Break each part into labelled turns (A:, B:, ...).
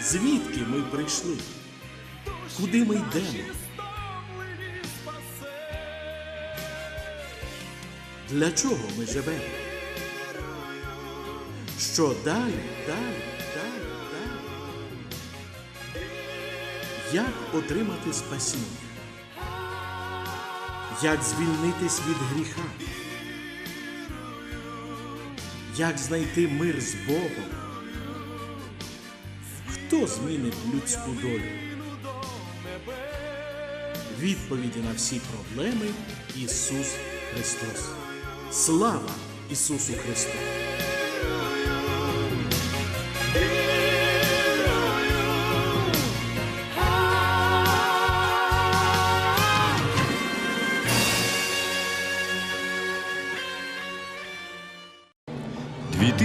A: Звідки ми прийшли? Куди ми йдемо? Для чого ми живемо? Що далі, далі, далі, далі? Як отримати спасіння? Як звільнитись від гріха? Як знайти мир з Богом? Хто змінить людську долю? Відповіді на всі проблеми Ісус Христос. Слава Ісусу Христу!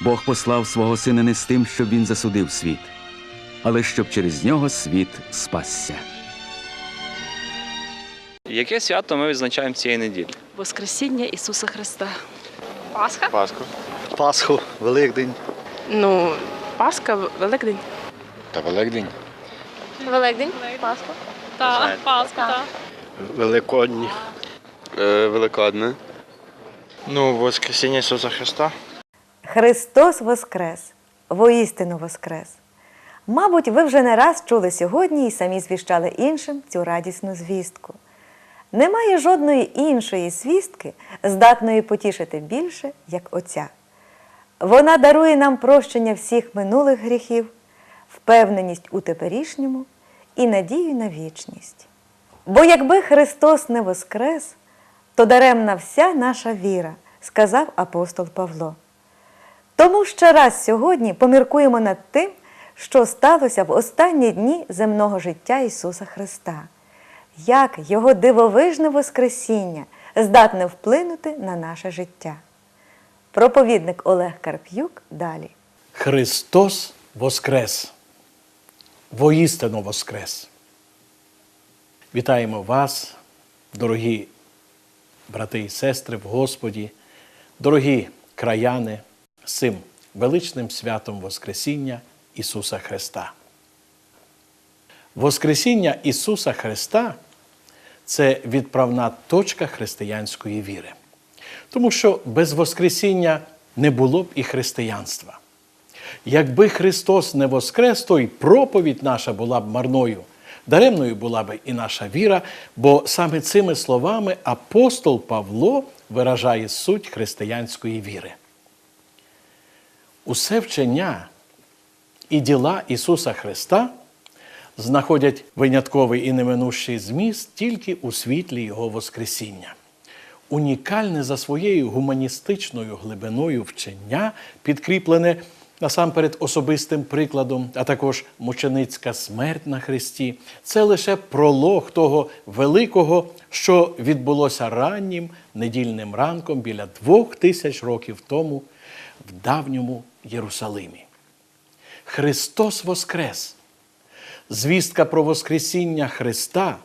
B: Бог послав свого сина не з тим, щоб він засудив світ, але щоб через нього світ спасся.
C: Яке свято ми відзначаємо цієї неділі?
D: Воскресіння Ісуса Христа.
E: Пасха?
F: Пасху.
G: Пасху, Великдень.
D: Ну, Пасха, Великдень.
F: Та Великдень.
E: Великдень? Пасха? Так, Пасха.
G: Великодні.
F: Великодне.
G: Ну, Воскресіння Ісуса Христа.
H: Христос Воскрес! Воістину Воскрес! Мабуть, ви вже не раз чули сьогодні і самі звіщали іншим цю радісну звістку. Немає жодної іншої звістки, здатної потішити більше, як оця. Вона дарує нам прощення всіх минулих гріхів, впевненість у теперішньому і надію на вічність. Бо якби Христос не воскрес, то даремна вся наша віра, сказав апостол Павло. Тому ще раз сьогодні поміркуємо над тим, що сталося в останні дні земного життя Ісуса Христа, як Його дивовижне Воскресіння здатне вплинути на наше життя. Проповідник Олег Карп'юк далі.
A: Христос Воскрес! Воістину Воскрес! Вітаємо вас, дорогі брати і сестри в Господі, дорогі краяни, цим величним святом Воскресіння Ісуса Христа. Воскресіння Ісуса Христа це відправна точка християнської віри. Тому що без Воскресіння не було б і християнства. Якби Христос не воскрес, то й проповідь наша була б марною. Даремною була б і наша віра, бо саме цими словами апостол Павло виражає суть християнської віри. Усе вчення і діла Ісуса Христа знаходять винятковий і неминущий зміст тільки у світлі Його Воскресіння. Унікальне за своєю гуманістичною глибиною вчення, підкріплене насамперед особистим прикладом, а також мученицька смерть на Христі, це лише пролог того великого, що відбулося раннім недільним ранком біля двох тисяч років тому в давньому Єрусалимі. Христос Воскрес! Звістка про Воскресіння Христа,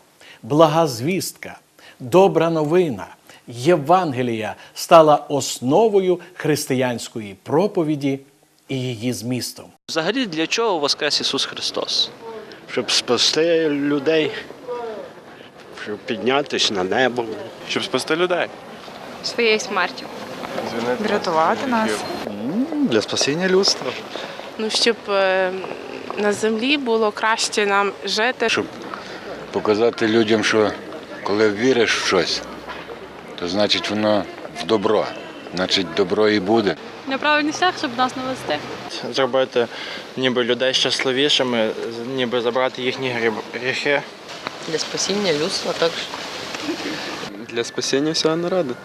A: блага звістка, добра новина, Євангелія стала основою християнської проповіді і її змістом.
C: Взагалі, для чого Воскрес Ісус Христос?
G: Щоб спасти людей, Щоб піднятися на небо.
F: Щоб спасти людей.
E: Своєю смертю.
D: Врятувати нас.
G: Для спасіння людства.
D: Ну, щоб е, на землі було краще нам жити.
I: Щоб показати людям, що коли віриш в щось, то значить воно в добро. Значить, добро і буде.
E: На правильний шлях, щоб нас навести.
G: Зробити ніби людей щасливішими, ніби забрати їхні гріхи.
D: Для спасіння людства також.
F: Для спасіння всього народу.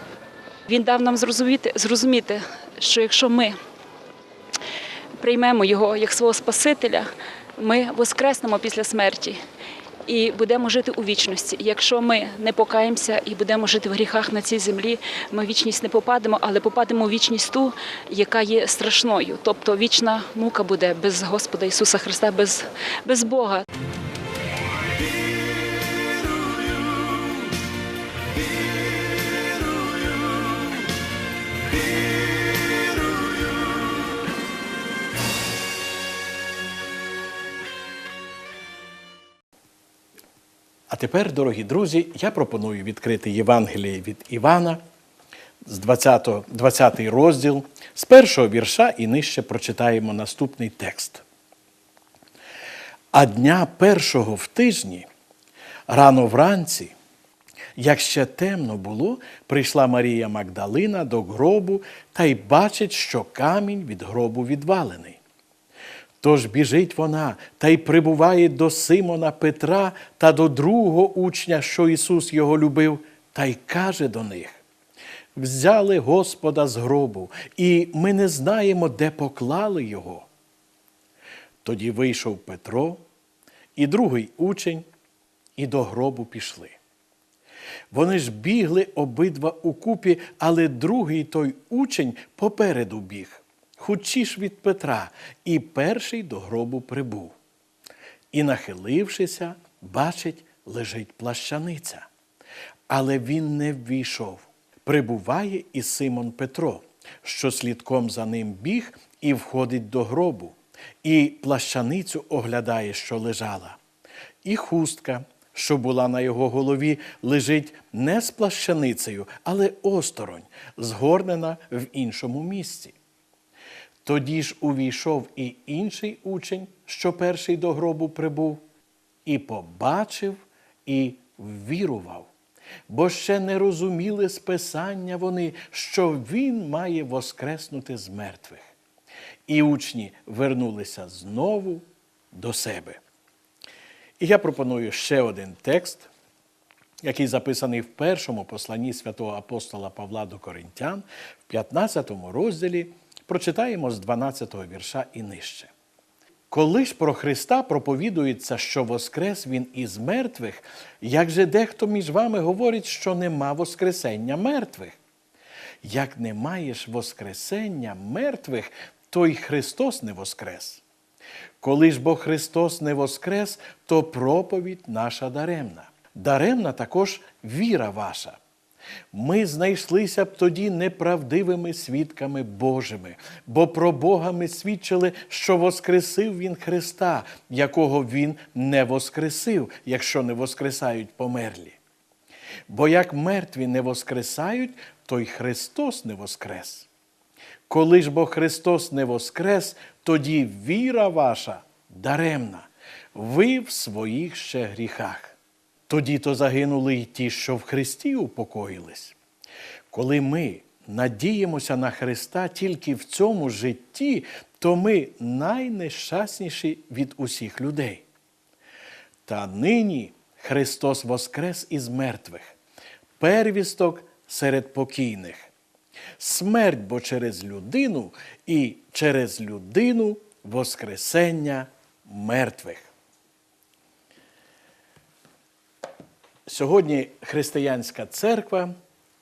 J: Він дав нам зрозуміти, зрозуміти, що якщо ми приймемо його як свого Спасителя, ми воскреснемо після смерті і будемо жити у вічності. Якщо ми не покаємося і будемо жити в гріхах на цій землі, ми в вічність не попадемо, але попадемо у вічність ту, яка є страшною. Тобто вічна мука буде без Господа Ісуса Христа, без, без Бога.
A: Тепер, дорогі друзі, я пропоную відкрити Євангеліє від Івана з 20, 20 розділ, з першого вірша і нижче прочитаємо наступний текст. А дня першого в тижні, рано вранці, як ще темно було, прийшла Марія Магдалина до гробу та й бачить, що камінь від гробу відвалений. Тож біжить вона та й прибуває до Симона Петра та до другого учня, що Ісус його любив, та й каже до них: Взяли Господа з гробу, і ми не знаємо, де поклали його. Тоді вийшов Петро і другий учень, і до гробу пішли. Вони ж бігли обидва укупі, але другий той учень попереду біг, хучіш від Петра, і перший до гробу прибув. І, нахилившися, бачить, лежить плащаниця. Але він не ввійшов. Прибуває і Симон Петро, що слідком за ним біг і входить до гробу, і плащаницю оглядає, що лежала. І хустка, що була на його голові, лежить не з плащаницею, але осторонь, згорнена в іншому місці. Тоді ж увійшов і інший учень, що перший до гробу прибув, і побачив, і ввірував, бо ще не розуміли списання вони, що він має воскреснути з мертвих. І учні вернулися знову до себе. І я пропоную ще один текст, який записаний в першому посланні святого апостола Павла до Коринтян, в 15 розділі, прочитаємо з 12 вірша і нижче. Коли ж про Христа проповідується, що воскрес Він із мертвих, як же дехто між вами говорить, що нема воскресення мертвих? Як не маєш воскресення мертвих, то й Христос не воскрес. Коли ж бо Христос не воскрес, то проповідь наша даремна. Даремна також віра ваша. Ми знайшлися б тоді неправдивими свідками Божими, бо про Бога ми свідчили, що воскресив Він Христа, якого Він не воскресив, якщо не воскресають померлі. Бо як мертві не воскресають, то й Христос не воскрес. Коли ж бо Христос не воскрес, тоді віра ваша даремна, ви в своїх ще гріхах. Тоді то загинули й ті, що в Христі упокоїлись. Коли ми надіємося на Христа тільки в цьому житті, то ми найнещасніші від усіх людей. Та нині Христос воскрес із мертвих, первісток серед покійних. Смерть бо через людину і через людину Воскресення мертвих. Сьогодні християнська церква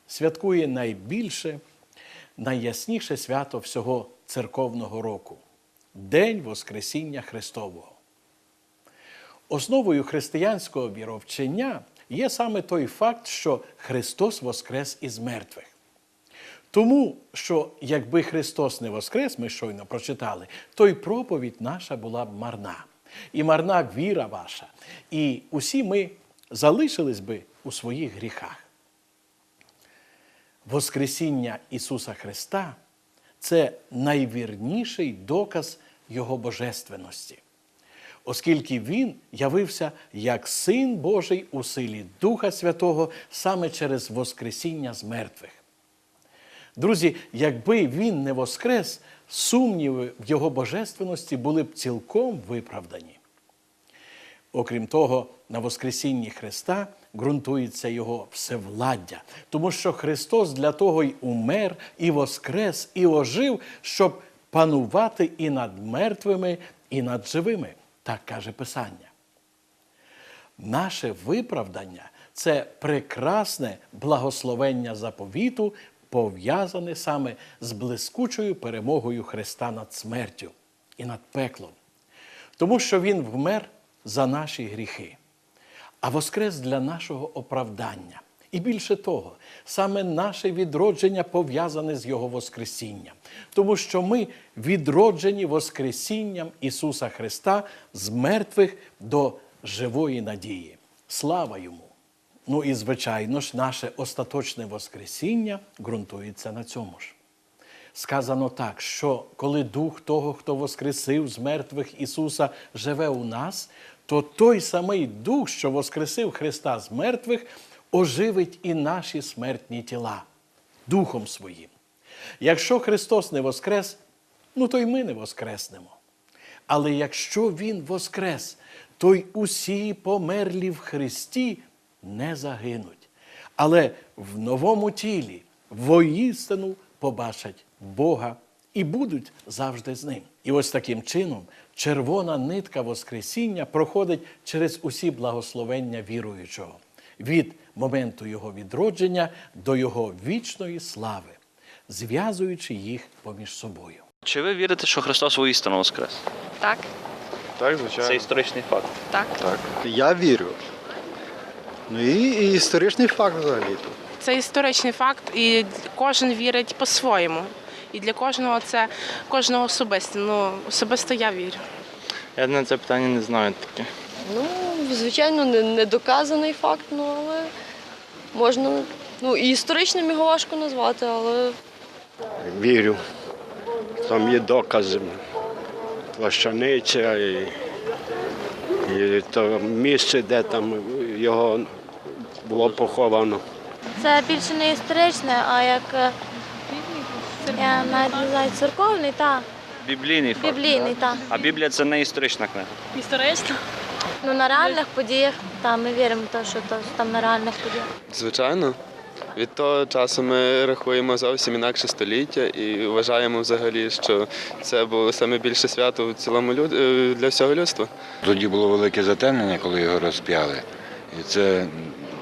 A: святкує найбільше, найясніше свято всього церковного року День Воскресіння Христового. Основою християнського віровчення є саме той факт, що Христос воскрес із мертвих. Тому що якби Христос не воскрес, ми щойно прочитали, то й проповідь наша була б марна, і марна віра ваша. І усі ми залишились би у своїх гріхах. Воскресіння Ісуса Христа це найвірніший доказ Його божественності, оскільки Він явився як Син Божий у силі Духа Святого саме через Воскресіння з мертвих. Друзі, якби він не воскрес, сумніви в його божественності були б цілком виправдані. Окрім того, на Воскресінні Христа ґрунтується Його всевладдя, тому що Христос для того й умер, і воскрес, і ожив, щоб панувати і над мертвими, і над живими, так каже Писання. Наше виправдання це прекрасне благословення заповіту, пов'язане саме з блискучою перемогою Христа над смертю і над пеклом, тому що Він вмер за наші гріхи, а воскрес для нашого оправдання. І більше того, саме наше відродження пов'язане з Його Воскресінням, тому що ми відроджені Воскресінням Ісуса Христа з мертвих до живої надії. Слава йому! Ну і, звичайно ж, наше остаточне Воскресіння ґрунтується на цьому ж. Сказано так, що коли Дух того, хто воскресив з мертвих Ісуса, живе у нас, то той самий Дух, що воскресив Христа з мертвих, оживить і наші смертні тіла Духом Своїм. Якщо Христос не воскрес, ну то й ми не воскреснемо. Але якщо Він воскрес, то й усі померлі в Христі не загинуть, але в новому тілі воістину побачать Бога і будуть завжди з ним. І ось таким чином червона нитка Воскресіння проходить через усі благословення віруючого від моменту його відродження до його вічної слави, зв'язуючи їх поміж собою.
C: Чи ви вірите, що Христос воістину воскрес?
E: Так,
F: Так, звичайно.
C: Це історичний факт.
E: так.
F: Так. Я вірю. Ну і, і історичний факт взагалі.
D: Це історичний факт, і кожен вірить по-своєму. І для кожного це кожного особисто. Ну, особисто я вірю.
G: Я на це питання не знаю таке.
K: Ну, звичайно, не, не доказаний факт, ну але можна. Ну, і історичним його важко назвати, але
L: Вірю. Там є докази. Плащаниця і, і то місце, де там його було поховано.
M: Це більше не історичне, а як е, я навіть не знаю, церковний, та
C: Біблійний факт.
M: біблійний, та.
C: А Біблія це не історична книга.
E: Історично.
M: Ну на реальних подіях, та ми віримо, в те, що то там на реальних подіях.
F: Звичайно. Від того часу ми рахуємо зовсім інакше століття і вважаємо взагалі, що це було саме більше свято в цілому люд... е, для всього людства.
I: Тоді було велике затемнення, коли його розп'яли. І це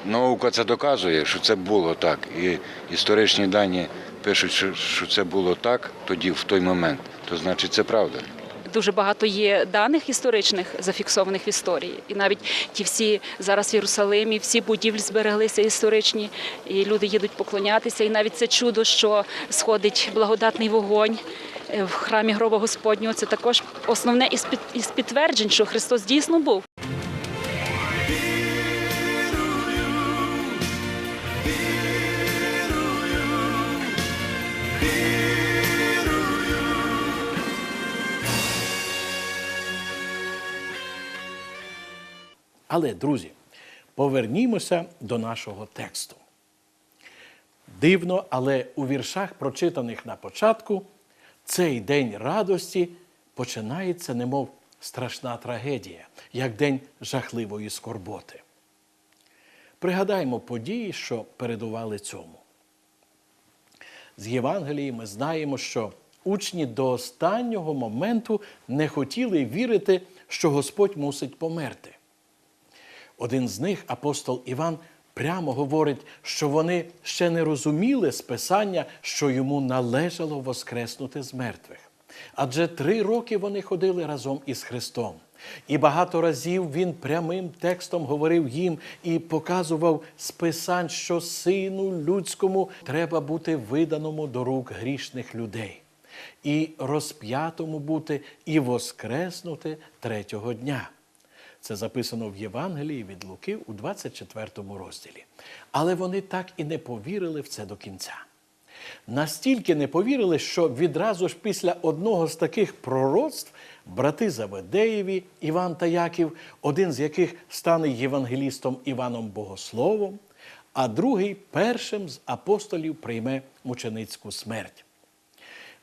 I: наука це доказує, що це було так. І історичні дані пишуть, що, це було так тоді, в той момент. То значить це правда.
J: Дуже багато є даних історичних зафіксованих в історії. І навіть ті всі зараз в Єрусалимі, всі будівлі збереглися історичні, і люди їдуть поклонятися. І навіть це чудо, що сходить благодатний вогонь е, в храмі гроба Господнього. Це також основне із підтверджень, що Христос дійсно був.
A: Але, друзі, повернімося до нашого тексту. Дивно, але у віршах, прочитаних на початку, цей день радості починається, немов страшна трагедія, як день жахливої скорботи. Пригадаймо події, що передували цьому. З Євангелії ми знаємо, що учні до останнього моменту не хотіли вірити, що Господь мусить померти. Один з них, апостол Іван, прямо говорить, що вони ще не розуміли з Писання, що йому належало воскреснути з мертвих. Адже три роки вони ходили разом із Христом. І багато разів він прямим текстом говорив їм і показував з Писань, що сину людському треба бути виданому до рук грішних людей, і розп'ятому бути, і воскреснути третього дня. Це записано в Євангелії від Луки у 24 розділі. Але вони так і не повірили в це до кінця. Настільки не повірили, що відразу ж після одного з таких пророцтв брати Заведеєві, Іван та Яків, один з яких стане євангелістом Іваном Богословом, а другий першим з апостолів прийме мученицьку смерть.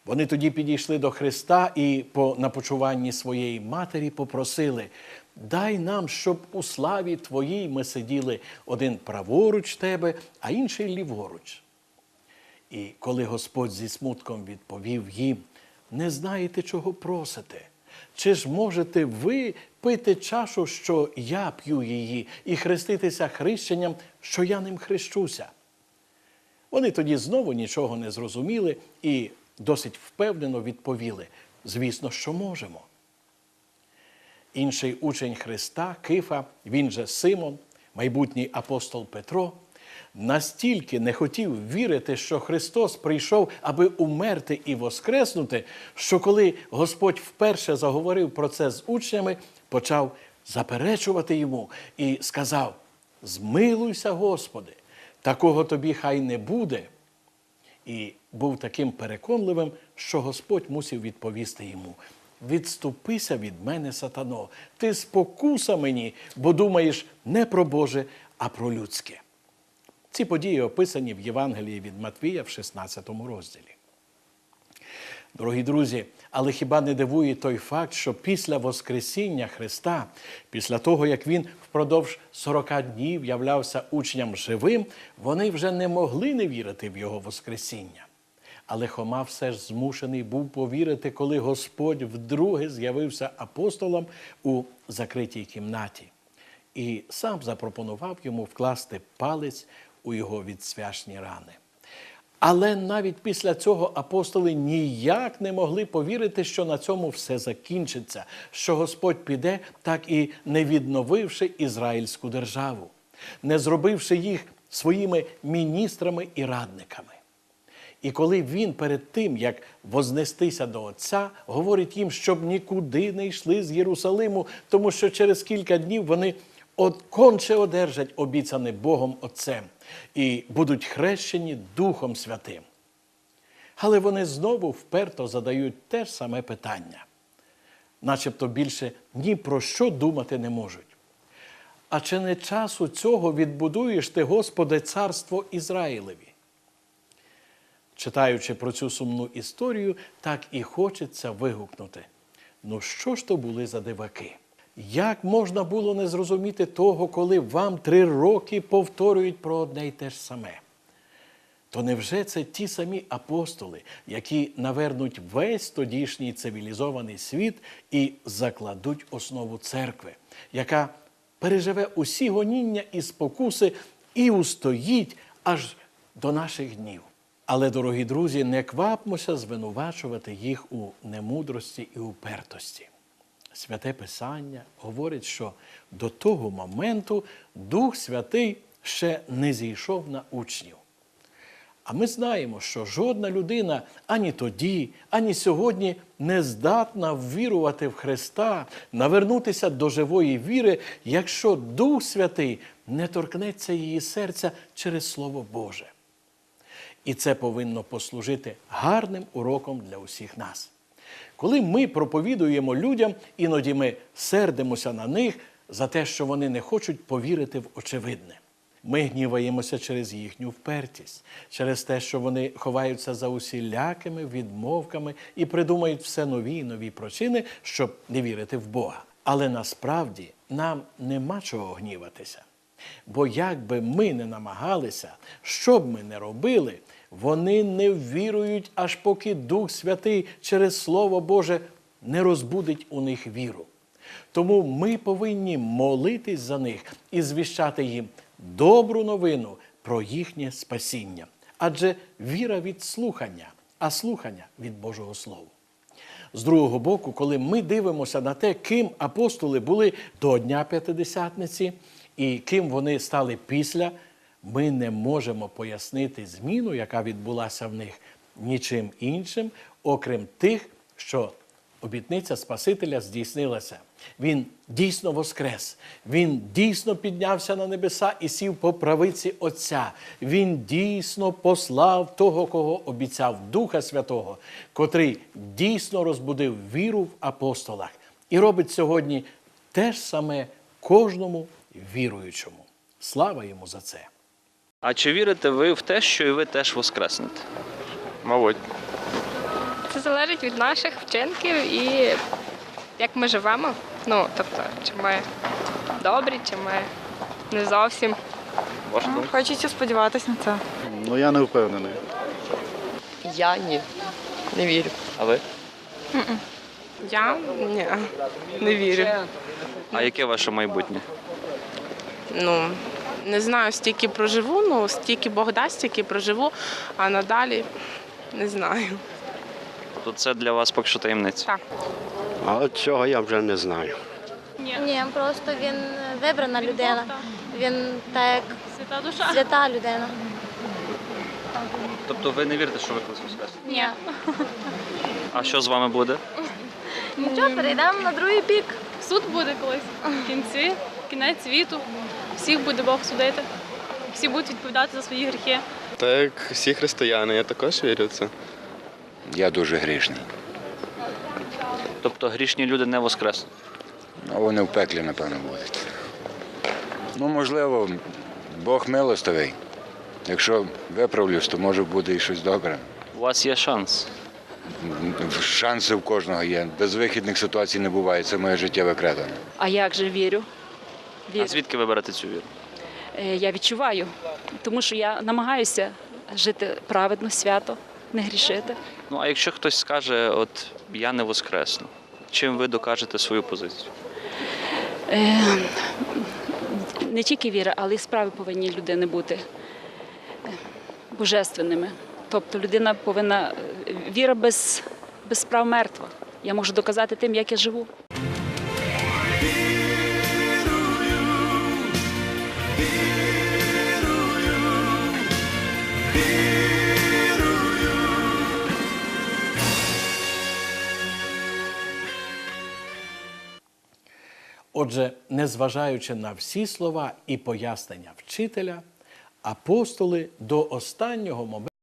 A: Вони тоді підійшли до Христа і по напочуванні своєї матері попросили: дай нам, щоб у славі Твоїй ми сиділи один праворуч тебе, а інший ліворуч. І коли Господь зі смутком відповів їм, не знаєте, чого просите. Чи ж можете ви пити чашу, що я п'ю її, і хреститися хрещенням, що я ним хрещуся? Вони тоді знову нічого не зрозуміли і досить впевнено відповіли: звісно, що можемо. Інший учень Христа, Кифа, він же Симон, майбутній апостол Петро, настільки не хотів вірити, що Христос прийшов, аби умерти і воскреснути, що коли Господь вперше заговорив про це з учнями, почав заперечувати йому і сказав: Змилуйся, Господи, такого тобі хай не буде. І був таким переконливим, що Господь мусив відповісти йому: Відступися від мене, сатано, ти спокуса мені, бо думаєш не про Боже, а про людське. Ці події описані в Євангелії від Матвія в 16 розділі. Дорогі друзі, але хіба не дивує той факт, що після Воскресіння Христа, після того, як Він впродовж 40 днів являвся учням живим, вони вже не могли не вірити в Його Воскресіння. Але Хома все ж змушений був повірити, коли Господь вдруге з'явився апостолом у закритій кімнаті і сам запропонував йому вкласти палець у його відсвяшні рани. Але навіть після цього апостоли ніяк не могли повірити, що на цьому все закінчиться, що Господь піде, так і не відновивши Ізраїльську державу, не зробивши їх своїми міністрами і радниками. І коли він перед тим, як вознестися до Отця, говорить їм, щоб нікуди не йшли з Єрусалиму, тому що через кілька днів вони конче одержать обіцяне Богом Отцем і будуть хрещені Духом Святим. Але вони знову вперто задають те ж саме питання, начебто більше ні про що думати не можуть. А чи не часу цього відбудуєш ти, Господи, царство Ізраїлеві? Читаючи про цю сумну історію, так і хочеться вигукнути. Ну що ж то були за диваки? Як можна було не зрозуміти того, коли вам три роки повторюють про одне й те ж саме? То невже це ті самі апостоли, які навернуть весь тодішній цивілізований світ і закладуть основу церкви, яка переживе усі гоніння і спокуси і устоїть аж до наших днів? Але, дорогі друзі, не квапмося звинувачувати їх у немудрості і упертості. Святе Писання говорить, що до того моменту Дух Святий ще не зійшов на учнів. А ми знаємо, що жодна людина ані тоді, ані сьогодні не здатна ввірувати в Христа, навернутися до живої віри, якщо Дух Святий не торкнеться її серця через Слово Боже. І це повинно послужити гарним уроком для усіх нас. Коли ми проповідуємо людям, іноді ми сердимося на них за те, що вони не хочуть повірити в очевидне. Ми гніваємося через їхню впертість, через те, що вони ховаються за усілякими відмовками і придумають все нові і нові причини, щоб не вірити в Бога. Але насправді нам нема чого гніватися. Бо як би ми не намагалися, що б ми не робили, вони не ввірують, аж поки Дух Святий через Слово Боже не розбудить у них віру. Тому ми повинні молитись за них і звіщати їм добру новину про їхнє спасіння. Адже віра від слухання, а слухання від Божого Слова. З другого боку, коли ми дивимося на те, ким апостоли були до Дня П'ятидесятниці і ким вони стали після, ми не можемо пояснити зміну, яка відбулася в них, нічим іншим, окрім тих, що обітниця Спасителя здійснилася. Він дійсно воскрес, Він дійсно піднявся на небеса і сів по правиці Отця. Він дійсно послав того, кого обіцяв Духа Святого, котрий дійсно розбудив віру в апостолах і робить сьогодні те ж саме кожному віруючому. Слава йому за це!
C: А чи вірите ви в те, що і ви теж воскреснете?
F: Мабуть.
E: Це залежить від наших вчинків і як ми живемо. Ну, тобто, чи ми добрі, чи ми не зовсім.
C: Ваша думка?
N: Хочеться сподіватися на це.
O: Ну я не впевнений.
K: Я ні. Не вірю.
C: А ви?
D: Я ні, не вірю.
C: А яке ваше майбутнє?
D: Ну, не знаю, стільки проживу, ну стільки Бог дасть, стільки проживу, а надалі не знаю.
C: То це для вас поки що таємниця.
D: Так.
L: А от цього я вже не знаю.
M: Ні, просто він вибрана людина. Він так
E: Свята душа.
M: свята людина.
C: Тобто ви не вірите, що ви колись воскреснете?
M: Ні.
C: А що з вами буде?
M: Нічого, перейдемо на другий бік.
E: Суд буде колись в кінці, кінець світу. Всіх буде Бог судити. Всі будуть відповідати за свої гріхи.
F: Так всі християни, я також вірю в це.
I: Я дуже грішний.
C: Тобто грішні люди не воскреснуть.
I: А вони в пеклі, напевно, будуть. Ну, можливо, Бог милостивий. Якщо виправлюсь, то може буде і щось добре.
C: У вас є шанс.
I: Шанси в кожного є. Безвихідних ситуацій не буває. Це моє життєве кредо.
J: А як же вірю?
C: А звідки ви берете цю віру?
J: Е, Я відчуваю, тому що я намагаюся жити праведно, свято, не грішити.
C: Ну а якщо хтось скаже, от я не воскресну, чим ви докажете свою позицію?
J: Е, Не тільки віра, але й справи повинні людини бути е, божественними. Тобто людина повинна е, віра без, без справ мертва. Я можу доказати тим, як я живу.
A: Отже, незважаючи на всі слова і пояснення вчителя, апостоли до останнього моменту.